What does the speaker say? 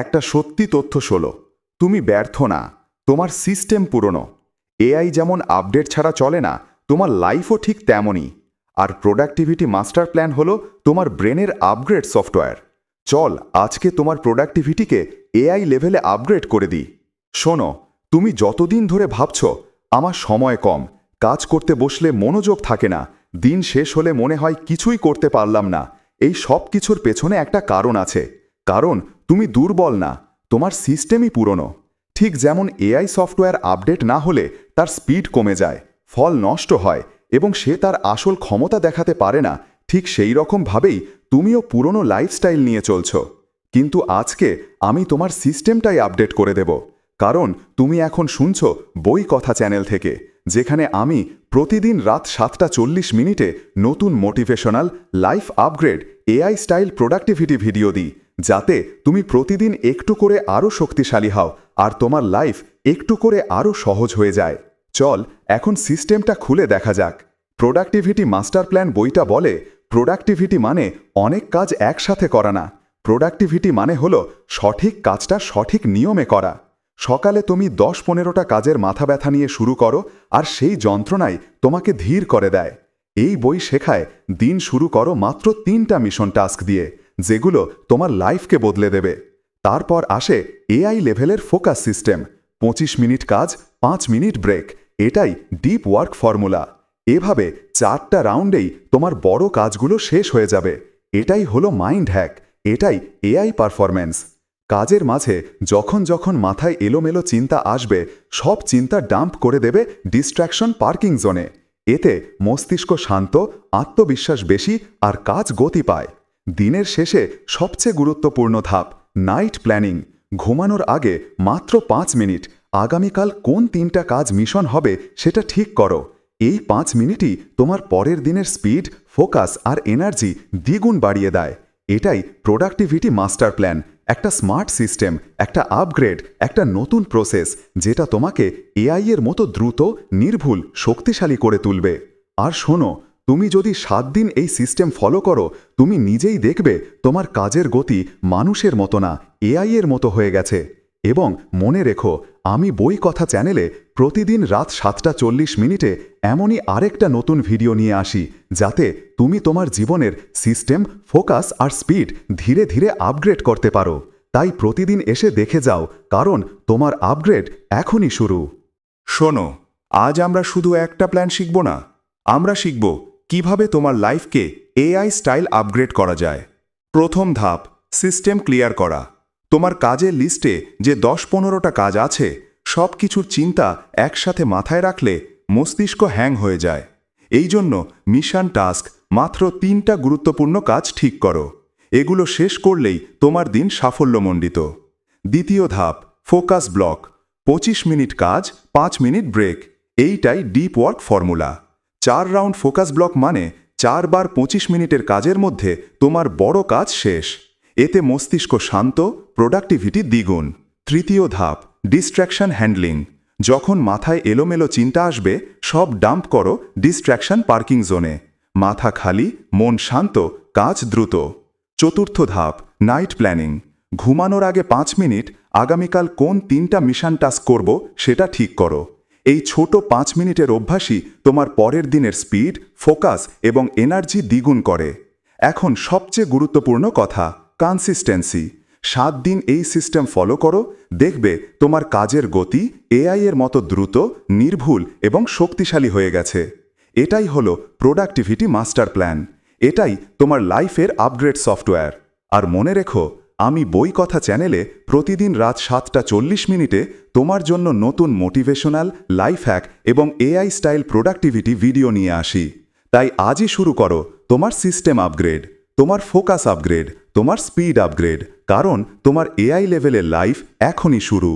একটা সত্যি তথ্য শোলো। তুমি ব্যর্থ না, তোমার সিস্টেম পুরনো। এআই যেমন আপডেট ছাড়া চলে না, তোমার লাইফও ঠিক তেমনই। আর প্রোডাক্টিভিটি মাস্টার প্ল্যান হলো তোমার ব্রেনের আপগ্রেড সফটওয়্যার। চল, আজকে তোমার প্রোডাক্টিভিটিকে এআই লেভেলে আপগ্রেড করে দিই। শোনো, তুমি যতদিন ধরে ভাবছ, আমার সময় কম, কাজ করতে বসলে মনোযোগ থাকে না, দিন শেষ হলে মনে হয় কিছুই করতে পারলাম না, এই সব কিছুর পেছনে একটা কারণ আছে। কারণ তুমি দুর্বল না, তোমার সিস্টেমই পুরনো। ঠিক যেমন এআই সফটওয়্যার আপডেট না হলে তার স্পিড কমে যায়, ফল নষ্ট হয় এবং সে তার আসল ক্ষমতা দেখাতে পারে না, ঠিক সেই রকমভাবেই তুমিও পুরনো লাইফস্টাইল নিয়ে চলছ। কিন্তু আজকে আমি তোমার সিস্টেমটাই আপডেট করে দেব, কারণ তুমি এখন শুনছ বই কথা চ্যানেল থেকে, যেখানে আমি প্রতিদিন রাত সাতটা চল্লিশ মিনিটে নতুন motivational, life upgrade, AI style productivity video দিই। যাতে তুমি প্রতিদিন একটু করে আরও শক্তিশালী হও, আর তোমার লাইফ একটু করে আরও সহজ হয়ে যায়। চল, এখন সিস্টেমটা খুলে দেখা যাক। প্রোডাক্টিভিটি মাস্টার প্ল্যান বইটা বলে প্রোডাক্টিভিটি মানে অনেক কাজ একসাথে করা না। প্রোডাক্টিভিটি মানে হলো সঠিক কাজটা সঠিক নিয়মে করা। সকালে তুমি দশ পনেরোটা কাজের মাথা ব্যথা নিয়ে শুরু করো, আর সেই যন্ত্রণাই তোমাকে ধীর করে দেয়। এই বই শেখায় দিন শুরু করো মাত্র তিনটা মিশন টাস্ক দিয়ে। যেগুলো তোমার লাইফকে বদলে দেবে। তারপর আসে এআই লেভেলের ফোকাস সিস্টেম, পঁচিশ মিনিট কাজ, পাঁচ মিনিট ব্রেক। এটাই ডিপ ওয়ার্ক ফর্মুলা। এভাবে চারটা রাউন্ডেই তোমার বড় কাজগুলো শেষ হয়ে যাবে। এটাই হলো মাইন্ড হ্যাক, এটাই এআই পারফরম্যান্স। কাজের মাঝে যখন যখন মাথায় এলোমেলো চিন্তা আসবে, সব চিন্তা ডাম্প করে দেবে ডিস্ট্র্যাকশন পার্কিং জোনে। এতে মস্তিষ্ক শান্ত, আত্মবিশ্বাস বেশি আর কাজ গতি পায়। দিনের শেষে সবচেয়ে গুরুত্বপূর্ণ ধাপ নাইট প্ল্যানিং ঘুমানোর আগে মাত্র পাঁচ মিনিট। আগামীকাল কোন তিনটা কাজ মিশন হবে সেটা ঠিক করো। এই পাঁচ মিনিটই তোমার পরের দিনের স্পিড ফোকাস আর এনার্জি দ্বিগুণ বাড়িয়ে দেয়। এটাই প্রোডাক্টিভিটি মাস্টার প্ল্যান একটা স্মার্ট সিস্টেম একটা আপগ্রেড একটা নতুন প্রসেস যেটা তোমাকে এআই এর মতো দ্রুত, নির্ভুল, শক্তিশালী করে তুলবে। আর শোনো তুমি যদি সাত দিন এই সিস্টেম ফলো করো, তুমি নিজেই দেখবে তোমার কাজের গতি মানুষের মতো না, এআই এর মতো হয়ে গেছে। এবং মনে রেখো, আমি বই কথা চ্যানেলে প্রতিদিন রাত সাতটা চল্লিশ মিনিটে এমনই আরেকটা নতুন ভিডিও নিয়ে আসি, যাতে তুমি তোমার জীবনের সিস্টেম, ফোকাস আর স্পিড ধীরে ধীরে আপগ্রেড করতে পারো। তাই প্রতিদিন এসে দেখে যাও, কারণ তোমার আপগ্রেড এখনই শুরু। শোনো, আজ আমরা শুধু একটা প্ল্যান শিখব না, আমরা শিখব কীভাবে তোমার লাইফকে এআই স্টাইল আপগ্রেড করা যায়? প্রথম ধাপ, সিস্টেম ক্লিয়ার করা। তোমার কাজের লিস্টে যে দশ পনেরোটা কাজ আছে সব কিছুর চিন্তা একসাথে মাথায় রাখলে মস্তিষ্ক হ্যাং হয়ে যায়। এই জন্য মিশন টাস্ক মাত্র তিনটা গুরুত্বপূর্ণ কাজ ঠিক করো। এগুলো শেষ করলেই তোমার দিন সাফল্যমণ্ডিত। দ্বিতীয় ধাপ, ফোকাস ব্লক। পঁচিশ মিনিট কাজ, পাঁচ মিনিট ব্রেক। এইটাই ডিপ ওয়ার্ক ফর্মুলা। চার রাউন্ড ফোকাস ব্লক মানে চারবার পঁচিশ মিনিটের কাজের মধ্যে তোমার বড় কাজ শেষ। এতে মস্তিষ্ক শান্ত প্রোডাক্টিভিটি দ্বিগুণ। তৃতীয় ধাপ ডিস্ট্র্যাকশন হ্যান্ডলিং যখন মাথায় এলোমেলো চিন্তা আসবে, সব ডাম্প করো ডিস্ট্র্যাকশন পার্কিং জোনে মাথা খালি, মন শান্ত, কাজ দ্রুত। চতুর্থ ধাপ নাইট প্ল্যানিং ঘুমানোর আগে পাঁচ মিনিট, আগামীকাল কোন তিনটা মিশন টাস্ক করব সেটা ঠিক করো। এই ছোট পাঁচ মিনিটের অভ্যাসই তোমার পরের দিনের স্পিড, ফোকাস এবং এনার্জি দ্বিগুণ করে। এখন সবচেয়ে গুরুত্বপূর্ণ কথা কনসিস্টেন্সি সাত দিন এই সিস্টেম ফলো করো, দেখবে তোমার কাজের গতি এআই এর মতো দ্রুত, নির্ভুল এবং শক্তিশালী হয়ে গেছে। এটাই হলো প্রোডাক্টিভিটি মাস্টার প্ল্যান এটাই তোমার লাইফের আপগ্রেড সফটওয়্যার আর মনে রেখো আমি বই কথা চ্যানেলে প্রতিদিন রাত সাতটা চল্লিশ মিনিটে তোমার জন্য নতুন মোটিভেশনাল, লাইফ হ্যাক এবং এআই স্টাইল প্রোডাক্টিভিটি ভিডিও নিয়ে আসি। তাই আজই শুরু করো তোমার সিস্টেম আপগ্রেড, তোমার ফোকাস আপগ্রেড, তোমার স্পিড আপগ্রেড, কারণ তোমার এআই লেভেলের লাইফ এখনই শুরু।